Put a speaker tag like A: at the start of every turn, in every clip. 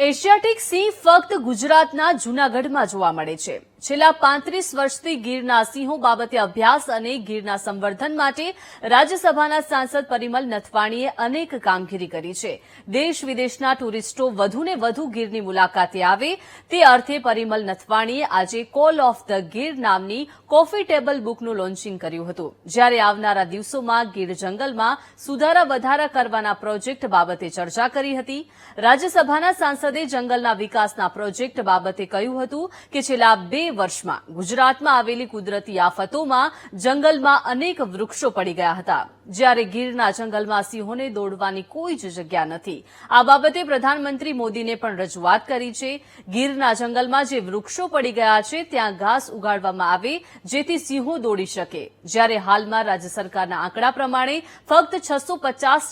A: Asiatic સિંહ ફક્ત ગુજરાતના જૂનાગઢમાં જોવા મળે છે. છેલ્લા પાંત્રીસ વર્ષથી ગીરના સિંહો બાબતે અભ્યાસ અને ગીરના સંવર્ધન માટે રાજ્યસભાના સાંસદ પરિમલ નથવાણીએ અનેક કામગીરી કરી છે. દેશ વિદેશના ટુરિસ્ટો વધુને વધુ ગીરની મુલાકાતે આવે તે અર્થે પરિમલ નથવાણીએ આજે કોલ ઓફ ધ ગીર નામની કોફી ટેબલ બુકનું લોન્ચિંગ કર્યું હતું. જ્યારે આવનારા દિવસોમાં ગીર જંગલમાં સુધારા વધારા કરવાના પ્રોજેક્ટ બાબતે ચર્ચા કરી હતી. રાજ્યસભાના સાંસદે જંગલના વિકાસના પ્રોજેક્ટ બાબતે કહ્યું હતું કે છેલ્લા બે વર્ષમાં ગુજરાતમાં આવેલી કુદરતી આફતોમાં જંગલમાં અનેક વૃક્ષો પડી ગયા હતા. જ્યારે ગીરના જંગલમાં સિંહોને દોડવાની કોઈ જ જગ્યા નથી. આ બાબતે પ્રધાનમંત્રી મોદીને પણ રજૂઆત કરી છે. ગીરના જંગલમાં જે વૃક્ષો પડી ગયા છે, ત્યાં ઘાસ ઉગાડવામાં આવે, જેથી સિંહો દોડી શકે. જ્યારે હાલમાં રાજ્ય સરકારના આંકડા પ્રમાણે ફક્ત છસો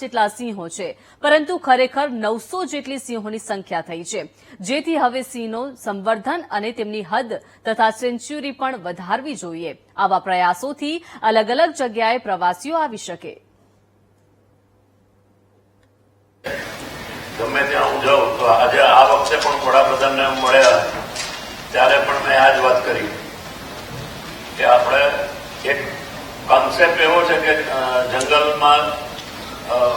A: જેટલા સિંહો છે, પરંતુ ખરેખર નવસો જેટલી સિંહોની સંખ્યા થઈ છે. જેથી હવે સિંહનો સંવર્ધન અને તેમની હદ તથા સેન્ચ્યુરી પણ વધારવી જોઈએ. આવા પ્રયાસોથી અલગ અલગ જગ્યાએ પ્રવાસીઓ આવી શકે.
B: ગમે ત્યાં હું જાઉં તો આજે આ વખતે પણ વડાપ્રધાનને મળ્યા ત્યારે પણ મેં આ જ વાત કરી. કે આપણે એક કોન્સેપ્ટ એવો છે કે જંગલમાં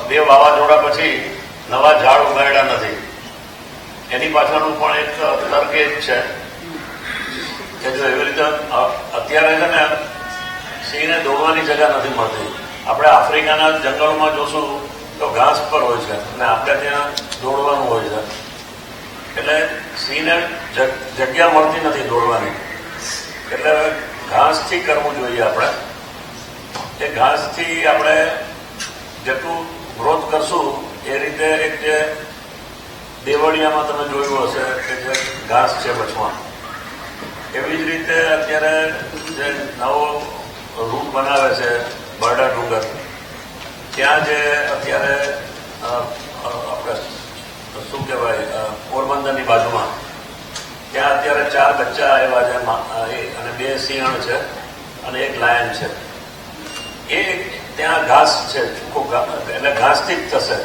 B: બે વાવાઝોડા પછી નવા ઝાડ ઉગાડ્યા નથી. એની પાછળનું પણ એક તર્ક એ જ છે. કે જો એવી રીતે અત્યારે છે ને સિંહને દોડવાની જગ્યા નથી મળતી. આપણે આફ્રિકાના જંગલમાં જોશું તો ઘાસ પર હોય છે અને આપણે ત્યાં દોડવાનું હોય છે. એટલે સિંહને જગ્યા મળતી નથી દોડવાની. એટલે ઘાસથી કરવું જોઈએ આપણે. એ ઘાસથી આપણે જેટલું ગ્રોથ કરશું, એ રીતે એક જે દેવળિયામાં તમે જોયું હશે કે જે ઘાસ છે બચવા એવી જ રીતે અત્યારે જે નવો રૂટ બનાવે છે બરડા ડુંગર ત્યાં જે અત્યારે આપણે શું કહેવાય પોરબંદરની બાજુમાં, ત્યાં અત્યારે ચાર બચ્ચા આવ્યા છે અને બે સિંહણ છે અને એક લાયન છે. એ ત્યાં ઘાસ છે એટલે ઘાસથી જ થશે.